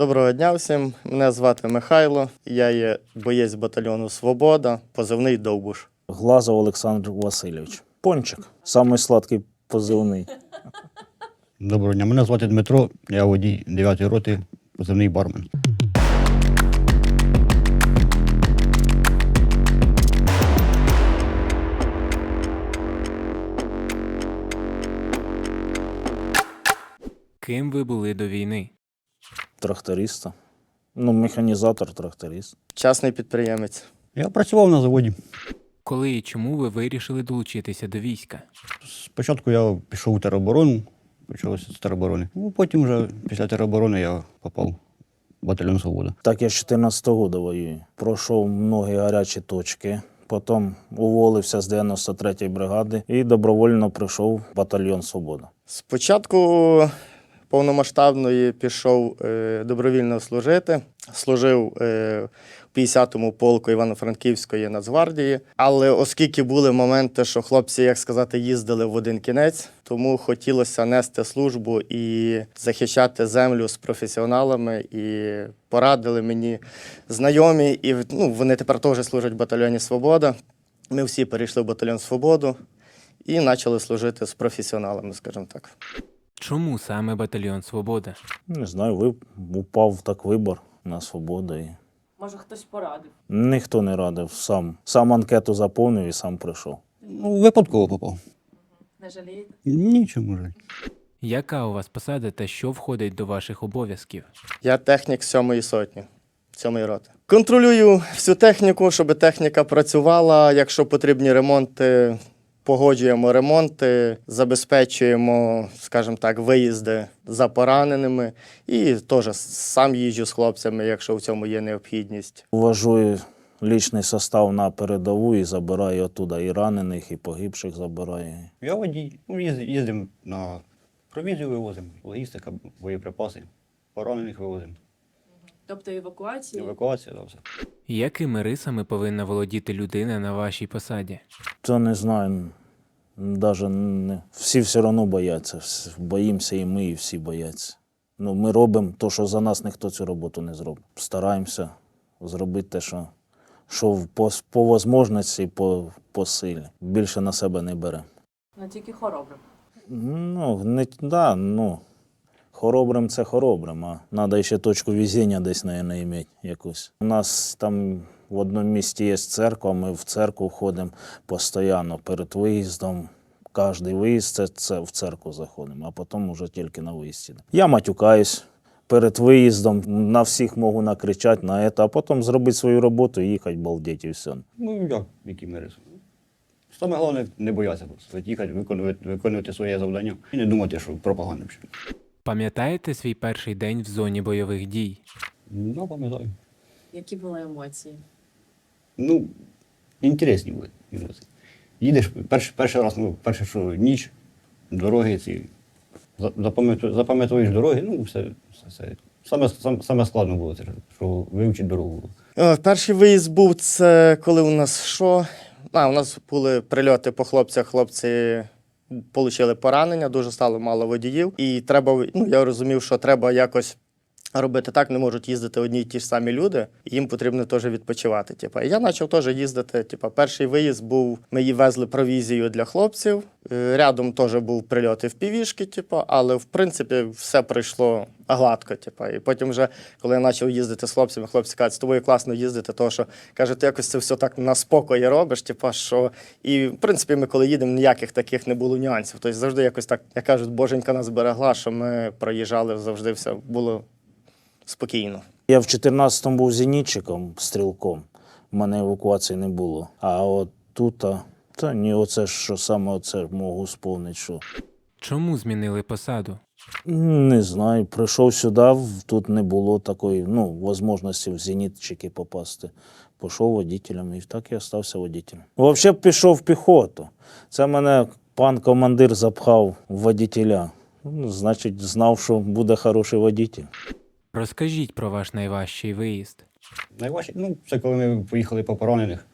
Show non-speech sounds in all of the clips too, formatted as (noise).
Доброго дня всім. Мене звати Михайло. Я є боєць батальйону Свобода, позивний Довбуш. Глазов Олександр Васильович. Пончик. Самий сладкий позивний. Доброго дня, мене звати Дмитро, я водій 9-ї роти, позивний бармен. Ким ви були до війни? Тракториста. Ну, механізатор, тракторист. Частний підприємець. Я працював на заводі. Коли і чому ви вирішили долучитися до війська? Спочатку я пішов у тероборону, почалося з тероборони. Ну, потім вже після тероборони я попав в батальйон Свобода. Так я з 14-го года воюю. Пройшов многі гарячі точки. Потім уволився з 93-ї бригади і добровольно прийшов в батальйон Свобода. Спочатку повномасштабної пішов е, добровільно служити. Служив е, в 50-му полку Івано-Франківської Нацгвардії. Але оскільки були моменти, що хлопці, як сказати, їздили в один кінець, тому хотілося нести службу і захищати землю з професіоналами. І порадили мені знайомі, і ну, вони тепер теж служать в батальйоні Свобода. Ми всі перейшли в батальйон Свободу і почали служити з професіоналами, скажімо так. Чому саме батальйон Свобода? Не знаю, ви упав так вибор на свободу. І Може, хтось порадив. ніхто не радив. Сам, сам анкету заповнив і сам прийшов. Ну, випадково попав. Не жалієте? Нічому жаль. Яка у вас посада та що входить до ваших обов'язків? Я технік сьомої сотні, сьомої роти. Контролюю всю техніку, щоб техніка працювала. Якщо потрібні ремонти, погоджуємо ремонти, забезпечуємо, скажімо так, виїзди за пораненими. І теж сам їжджу з хлопцями, якщо в цьому є необхідність. Ввожу лічний состав на передову і забираю оттуда і ранених, і погибших забираю. Я водій. Ну, їздимо на провізію вивозимо, логістика, боєприпаси, поранених вивозимо. Тобто евакуації? Евакуація, да, все. Якими рисами повинна володіти людина на вашій посаді? То не знаю. Даже не. Всі все одно бояться. Боїмося і ми, і всі бояться. Ну, ми робимо те, що за нас ніхто цю роботу не зробить. Стараємося зробити те, що, що по, по можливості і по, по силі. Більше на себе не беремо. Ну тільки хоробрим. Ну, не, да, ну, хоробрим це хоробрим, а треба ще точку везіння десь, мабуть, мати якусь. У нас там в одному місті є церква, ми в церкву ходимо постійно перед виїздом. Кожний виїзд це, це в церкву заходимо, а потім вже тільки на виїзді. Я матюкаюсь перед виїздом, на всіх можу накричати на це, а потім зробити свою роботу і їхати балдеть і все. Ну, як, які ми риси. Саме головне не боятися просто. Їхати, виконувати, виконувати своє завдання і не думати, що пропаганда. Пам'ятаєте свій перший день в зоні бойових дій? Ну, пам'ятаю. Які були емоції? Ну, інтересні були. відоси. Їдеш перший, перший раз, ну, перше, що ніч, дороги ці. Запам'ятовуєш дороги, ну, все, все, все. Саме, саме, саме складно було це, що вивчити дорогу. Перший виїзд був це коли у нас що? А, у нас були прильоти по хлопцях. Хлопці отримали поранення, дуже стало мало водіїв. І треба, ну я розумів, що треба якось робити так, не можуть їздити одні й ті ж самі люди, їм потрібно теж відпочивати. І я почав теж їздити. Типу, перший виїзд був, ми її везли провізію для хлопців. Е, Рядом теж був прильот в півішки, типу, але в принципі все пройшло гладко. Типу. І потім, вже, коли я почав їздити з хлопцями, хлопці кажуть, з тобою класно їздити, тому що каже, ти якось це все так на спокої робиш. Типу, що... І в принципі, ми коли їдемо, ніяких таких не було нюансів. Тобто завжди якось так, як кажуть, боженька нас берегла, що ми проїжджали завжди все було спокійно. Я в 14-му був зенітчиком, стрілком. У мене евакуації не було. А от тут, а, та ні, оце ж, що саме оце можу сповнити, що. Чому змінили посаду? Не знаю, прийшов сюди, тут не було такої ну, можливості в зенітчики попасти. Пішов водителем і так і залишився водителем. Взагалі пішов в піхоту. Це мене пан командир запхав в водителя. Ну, значить, знав, що буде хороший водитель. Розкажіть про ваш найважчий виїзд. Найважче, ну, це коли ми поїхали по поранених,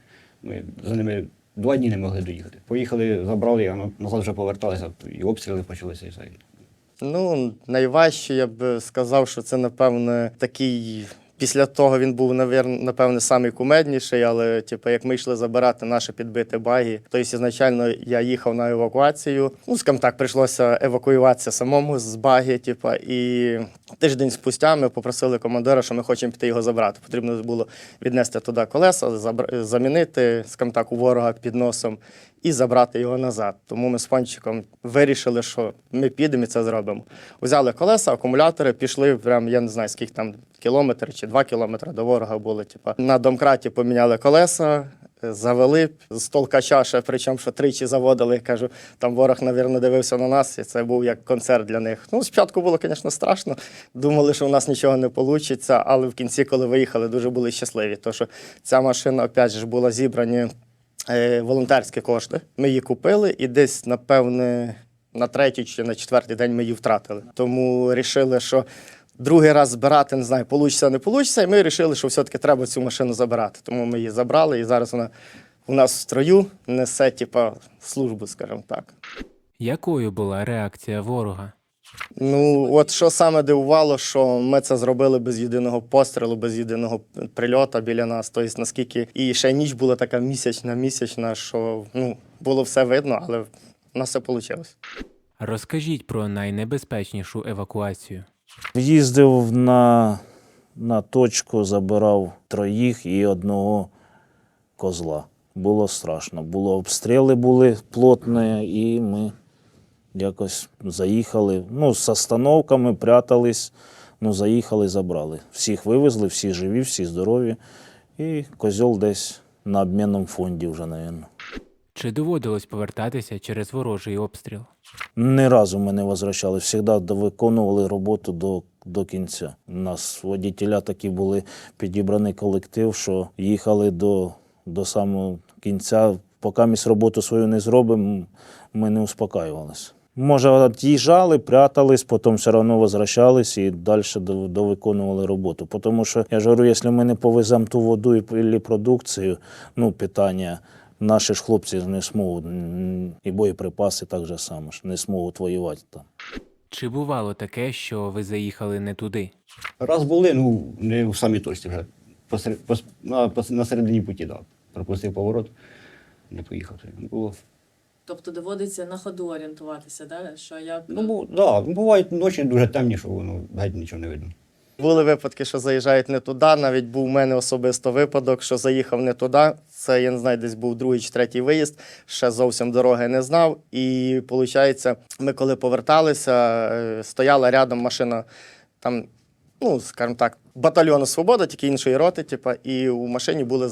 ми за ними два дні не могли доїхати. Поїхали, забрали, а назад вже поверталися, і обстріли почалися і все. Ну, найважче, я б сказав, що це, напевне, такий. Після того він був, напевне, самий кумедніший, але типу, як ми йшли забирати наше підбите багі, то ізначально я їхав на евакуацію. Ну, скажімо так, прийшлося евакуюватися самому з багі. Типу, і тиждень спустя ми попросили командира, що ми хочемо піти його забрати. Потрібно було віднести туди колеса, замінити, скажімо так, у ворога під носом і забрати його назад. Тому ми з Фанчиком вирішили, що ми підемо і це зробимо. Взяли колеса, акумулятори, пішли прям, я не знаю, скільки там кілометр чи два кілометри до ворога були. Типа на домкраті поміняли колеса. Завели з толкача, ще причому що тричі заводили. Кажу, там ворог, навірно, дивився на нас, і це був як концерт для них. Ну, спочатку було, звісно, страшно. Думали, що у нас нічого не вийде, але в кінці, коли виїхали, дуже були щасливі. Тому що ця машина, опять же, була зібрані е, волонтерські кошти. Ми її купили і десь, напевне, на третій чи на четвертий день ми її втратили. Тому вирішили, що другий раз збирати, не знаю, получиться, не получиться. І ми вирішили, що все-таки треба цю машину забирати. Тому ми її забрали, і зараз вона у нас в строю несе, типа, службу, скажімо так. Якою була реакція ворога? Ну, от що саме дивувало, що ми це зробили без єдиного пострілу, без єдиного прильоту біля нас. Тобто, наскільки і ще ніч була така місячна, місячна, що ну, було все видно, але в нас все вийшло. Розкажіть про найнебезпечнішу евакуацію. Їздив на, на точку, забирав троїх і одного козла. Було страшно. Було обстріли були плотні, і ми якось заїхали. Ну, з остановками прятались, ну, заїхали, забрали. Всіх вивезли, всі живі, всі здорові. І козьол десь на обмінному фонді вже, мабуть. Чи доводилось повертатися через ворожий обстріл? Ні разу ми не возвращали, завжди виконували роботу до, до кінця. У нас водітеля такі були підібраний колектив, що їхали до, до самого кінця. Поки ми роботу свою не зробимо, ми не успокаювалися. Може, від'їжджали, прятались, потім все одно возвращались і далі до- довиконували роботу. Тому що я ж говорю, якщо ми не повеземо ту воду і продукцію, ну, питання, наші ж хлопці не зможуть, і боєприпаси так же само ж, не зможуть воювати там. Чи бувало таке, що ви заїхали не туди? Раз були, ну, не в самій точці вже. Посеред, пос, на, пос, на середині путі, так. Да. Пропустив поворот, не поїхав. Було. Тобто доводиться на ходу орієнтуватися, да? що як Ну, бу, да, бувають ночі дуже темні, що воно геть нічого не видно. Були випадки, що заїжджають не туди. Навіть був у мене особисто випадок, що заїхав не туди. Це я не знаю, десь був другий чи третій виїзд. Ще зовсім дороги не знав. І виходить, ми коли поверталися, е, стояла рядом машина там. Ну, скажімо так, батальйону Свобода, тільки іншої роти, Типу, і у машині були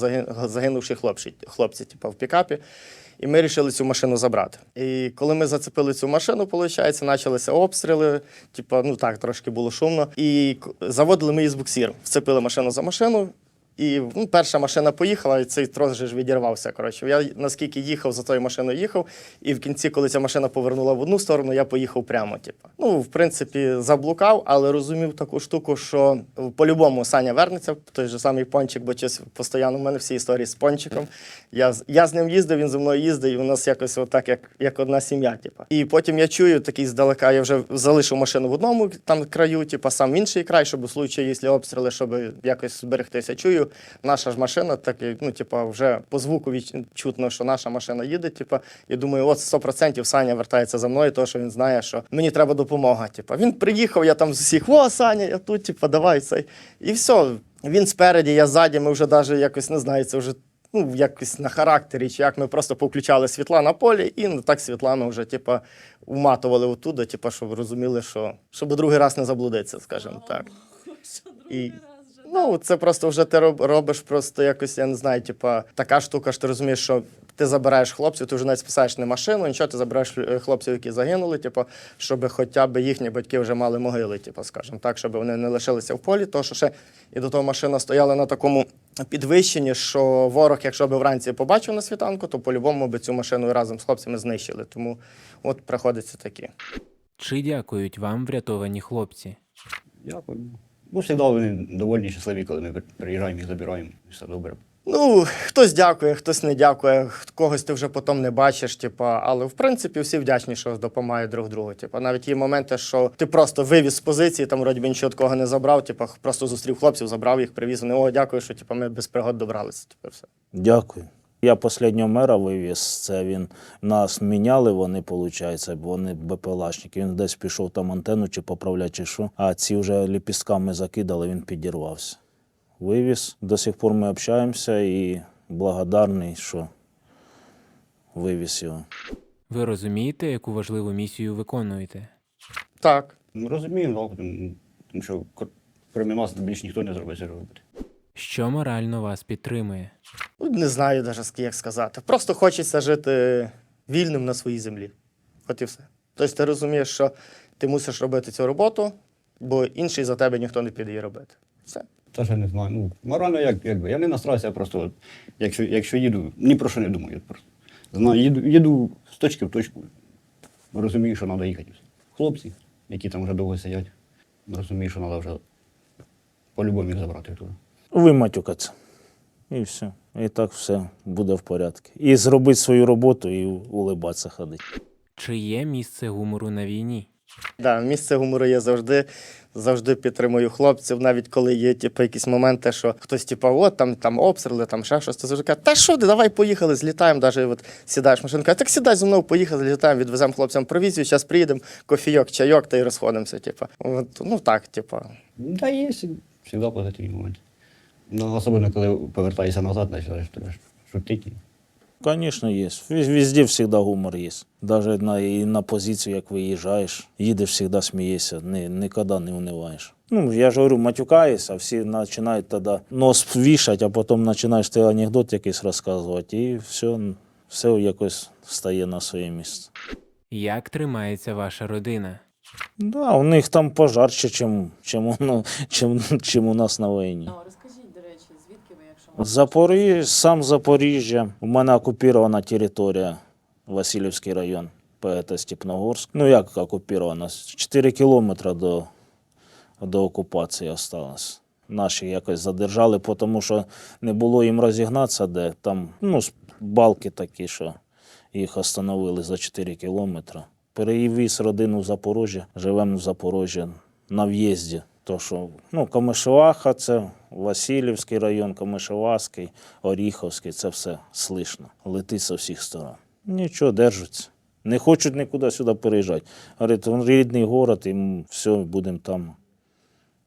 загинувші хлопці, хлопці типу, в пікапі. І ми вирішили цю машину забрати. І коли ми зацепили цю машину, виходить, почалися обстріли. Типу, ну так, трошки було шумно. І заводили ми її з буксір. Вцепили машину за машину. І ну, перша машина поїхала, і цей трос же ж відірвався. Коротше, я наскільки їхав за тою машиною, їхав, і в кінці, коли ця машина повернула в одну сторону, я поїхав прямо. Типу. Ну, в принципі, заблукав, але розумів таку штуку, що по-любому Саня вернеться, той же самий пончик, бо щось постійно в мене всі історії з пончиком. Я, я з ним їздив, він зі мною їздив, і у нас якось отак, як, як одна сім'я. Типу. І потім я чую такий здалека, я вже залишив машину в одному там краю, типу, сам в інший край, щоб у случаї, якщо обстріли, щоб якось зберегтися. Чую, наша ж машина, так, ну, типу, вже по звуку чутно, що наша машина їде. Типу, і думаю, от 100% Саня вертається за мною, тому що він знає, що мені треба допомога. Типу. Він приїхав, я там з усіх, о, Саня, я тут, типу, давай цей. І все. Він спереді, я ззаді, ми вже навіть якось не знаю, це вже. Ну, якось на характері, чи як ми просто повключали світла на полі, і ну, так світлами вже, типу, уматували отуди, типу, щоб розуміли, що щоб другий раз не заблудитися, скажімо так. І, ну, це просто вже ти робиш просто якось, я не знаю, типа, така штука, що ти розумієш, що ти забираєш хлопців, ти вже навіть списаєш не машину, нічого, ти забираєш е, хлопців, які загинули, типу, щоб хоча б їхні батьки вже мали могили, типу, скажімо так, щоб вони не лишилися в полі, тому що ще і до того машина стояла на такому підвищенні, що ворог, якщо б вранці побачив на світанку, то по-любому би цю машину разом з хлопцями знищили. Тому от приходиться такі. Чи дякують вам врятовані хлопці? Дякую. Ну, завжди вони довольні щасливі, коли ми приїжджаємо і забираємо. і Все добре. Ну, хтось дякує, хтось не дякує, когось ти вже потім не бачиш, типа, але в принципі всі вдячні, що допомагають друг другу. Типа, навіть є моменти, що ти просто вивіз з позиції, там вроді нічого такого не забрав, типа, просто зустрів хлопців, забрав їх, привіз. Вони, о, дякую, що типа, ми без пригод добралися. Типа, все. Дякую. Я останнього мера вивіз. Це він нас міняли, вони, виходить, бо вони БПЛАшники. Він десь пішов там антенну чи поправляти, чи що. А ці вже ліпістками закидали, він підірвався. Вивіз. До сих пор ми общаємося і благодарний, що вивіз його. Ви розумієте, яку важливу місію виконуєте? Так. Ну, розумію, тому що кр- крім нас більш ніхто не зробить це робити. Що морально вас підтримує? Ну, Не знаю навіть, як сказати. Просто хочеться жити вільним на своїй землі. От і все. Тобто ти розумієш, що ти мусиш робити цю роботу, бо інший за тебе ніхто не піде її робити. Все. Теж я не знаю. Ну, морально, як, якби. Я не настраюся, я просто, от, якщо, якщо їду, ні про що не думаю. Просто. Знаю, їду, їду з точки в точку. Розумію, що треба їхати. Хлопці, які там вже довго сидять, розумію, що треба вже по-любому їх забрати туди. Виматюкатися. І все. І так все буде в порядку. І зробити свою роботу і улибатися ходити. Чи є місце гумору на війні? Да, місце гумору є завжди. Завжди підтримую хлопців, навіть коли є типу, якісь моменти, що хтось, типу, от там, там обстріли, там ще щось, ти завжди каже, та що ти, давай поїхали, злітаємо. Навіть от сідаєш машину, каже, так сідай зі мною, поїхали, злітаємо, відвеземо хлопцям провізію, зараз приїдемо, кофійок, чайок та й розходимося. Типу. От, ну так, типу. Да, є завжди позитивні моменти. Ну, особливо, коли повертаєшся назад, починаєш шутити. Звісно, є. Везде завжди гумор є. Навіть на, і на позицію, як виїжджаєш, їдеш, завжди смієшся, ні, ніколи не униваєш. Ну, я ж говорю, матюкаєшся, всі починають тоді нос вішати, а потім починаєш ти анекдот якийсь розказувати, і все, все якось стає на своє місце. Як тримається ваша родина? Да, у них там пожарче, чим, чим, у- (laughs) чим, чим у нас на війні. Ну, розкажіть, до речі, Запоріжжя, сам Запоріжжя. У мене окупована територія, Васильівський район, ПТ Степногорськ. Ну як окупована? 4 кілометри до, до окупації осталось. Наші якось задержали, тому що не було їм розігнатися, де там ну, балки такі, що їх остановили за 4 кілометри. Перевіз родину в Запоріжжя, живемо в Запоріжжі на в'їзді. То, що, ну, Комишеваха це Васильівський район, Комишеваський, Оріховський, це все слишно. Летить з усіх сторон. Нічого, держаться. Не хочуть нікуди сюди переїжджати. Говорять, він рідний город, і все, будемо там.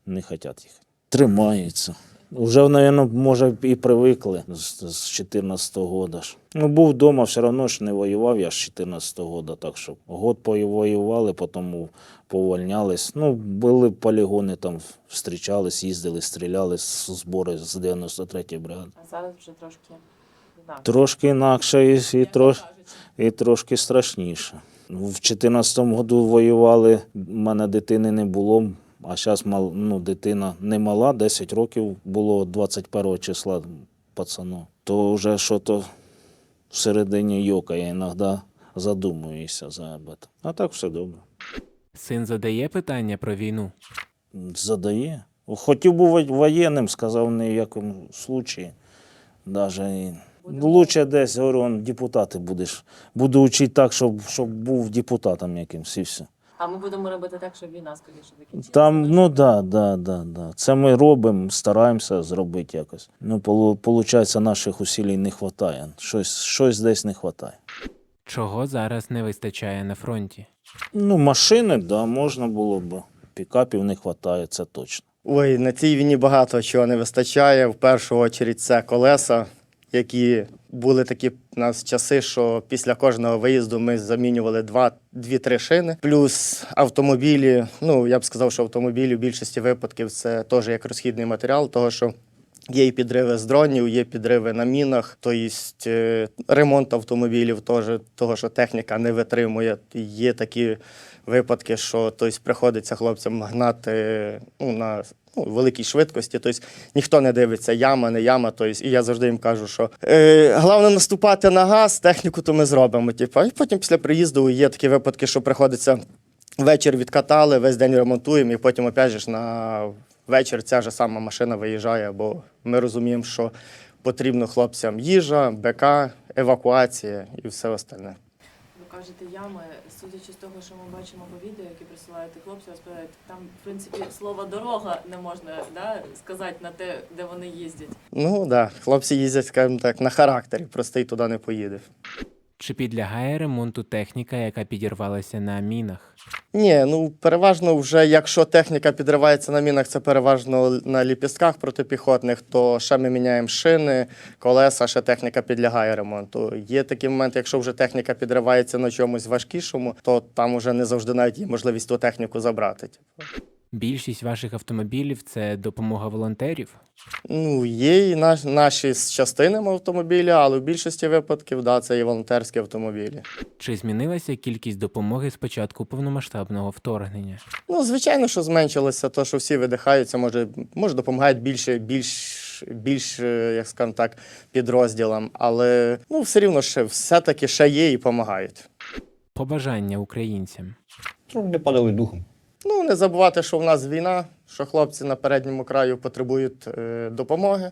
Не хочуть їхати. Тримаються. Вже, мабуть, може, і привикли з, з 14 року. ж. Ну, був вдома, все одно ж не воював я з 14 року, так що год повоювали, потім повольнялись. Ну, були полігони, там зустрічались, їздили, стріляли з збори з 93-ї бригади. А зараз вже трошки інакше. Трошки інакше і, і, трош, і трошки страшніше. В 14-му году воювали, в мене дитини не було, а зараз мал, ну, дитина не мала, 10 років було 21 числа пацану. То вже що то всередині йокає, іноді задумуюся за об А так все добре. Син задає питання про війну. Задає. Хотів був воєнним, сказав ні в якому случаї. Даже і... Лучше десь, говорю, депутати будеш. Буду вчити так, щоб, щоб був депутатом якимсь і все. А ми будемо робити так, щоб війна скоріше закінчилася. Там, ну да, да, да, да. Це ми робимо, стараємося зробити якось. Ну, виходить, наших усилій не вистачає. Щось, щось десь не вистачає. Чого зараз не вистачає на фронті? Ну, машини, да, можна було б. Пікапів не вистачає, це точно. Ой, на цій війні багато чого не вистачає. В першу чергу це колеса, які були такі у нас часи, що після кожного виїзду ми замінювали два, дві-три шини. Плюс автомобілі. Ну, я б сказав, що автомобілі в більшості випадків це теж як розхідний матеріал, того що. Є і підриви з дронів, є підриви на мінах, тобто е, ремонт автомобілів теж, того, що техніка не витримує. Є такі випадки, що тобто, приходиться хлопцям гнати ну, на ну, великій швидкості. Тобто ніхто не дивиться, яма, не яма. Тобто, і я завжди їм кажу, що е, головне наступати на газ, техніку то ми зробимо. Типу. І потім після приїзду є такі випадки, що приходиться вечір відкатали, весь день ремонтуємо, і потім опять же на вечір ця ж сама машина виїжджає, бо ми розуміємо, що потрібно хлопцям їжа, БК, евакуація і все остальне. Кажете ями, судячи з того, що ми бачимо по відео, які присилаєте хлопці, розповідають, там, в принципі, слово дорога не можна да, сказати на те, де вони їздять. Ну так, да, хлопці їздять, скажімо так, на характері, простий туди не поїде. Чи підлягає ремонту техніка, яка підірвалася на мінах? Ні, ну переважно вже якщо техніка підривається на мінах, це переважно на ліпістках протипіхотних, то ще ми міняємо шини, колеса, ще техніка підлягає ремонту. Є такі моменти, якщо вже техніка підривається на чомусь важкішому, то там вже не завжди навіть є можливість ту техніку забрати. Більшість ваших автомобілів це допомога волонтерів? Ну, є і наш, наші з частинами автомобіля, але в більшості випадків да, це і волонтерські автомобілі. Чи змінилася кількість допомоги з початку повномасштабного вторгнення? Ну, звичайно, що зменшилося, то що всі видихаються, може, може допомагають більше, більш, більш, е, як скажемо так, підрозділам, але ну, все рівно ще все-таки ще є і допомагають. Побажання українцям. Не падали духом. Ну, не забувати, що в нас війна, що хлопці на передньому краю потребують е, допомоги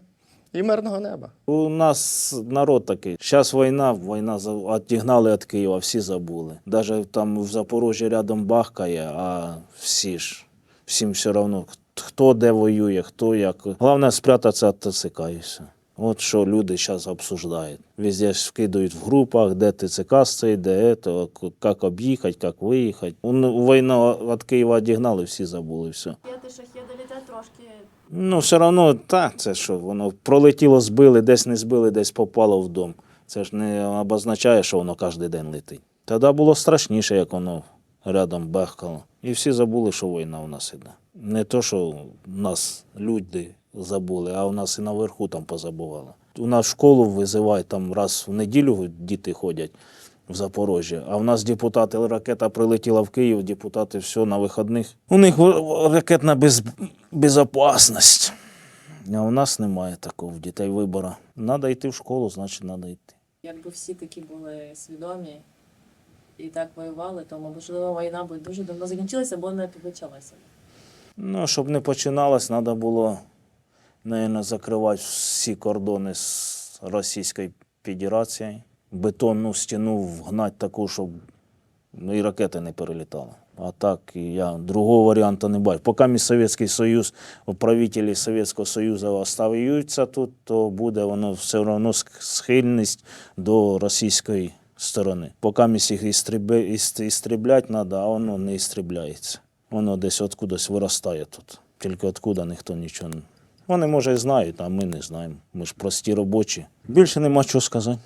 і мирного неба. У нас народ такий. Зараз війна, війна за- відігнали від Києва, всі забули. Навіть там в Запорожжі рядом бахкає, а всі ж, всім все одно, хто де воює, хто як. Головне спрятатися від ТЦК і все. От що люди зараз обсуждають. Везде ж вкидають в групах, де ТЦК стоїть, де це, як об'їхати, як виїхати. Війну від Києва відігнали, всі забули все. П'яти шахеди літять трошки. Ну, все одно, так, це що, воно пролетіло, збили, десь не збили, десь попало в дом. Це ж не обозначає, що воно кожен день летить. Тоді було страшніше, як воно рядом бехкало. І всі забули, що війна у нас іде. Не то, що нас люди забули, а у нас і наверху там позабували. У нас школу визивають там раз в неділю діти ходять в Запорожжі, а в нас депутати, ракета прилетіла в Київ, депутати все на вихідних. У них ракетна без, безопасність. А у нас немає такого в дітей вибору. Треба йти в школу, значить треба йти. Якби всі такі були свідомі і так воювали, то, можливо, війна би дуже давно закінчилася, або не почалася. Ну, щоб не починалось, треба було, наверное, закривати всі кордони з Російською Федерацією. Бетонну стіну вгнати таку, щоб ну, і ракети не перелітали. А так я другого варіанту не бачу. Поки мій Совєтський Союз, правителі Совєтського Союзу остаються тут, то буде воно все одно сх- схильність до російської сторони. Поки місь їх істріблять треба, а воно не істрібляється. Воно десь откудись виростає тут. Тільки откуда ніхто нічого не. Вони, може, і знають, а ми не знаємо. Ми ж прості робочі. Більше нема чого сказати.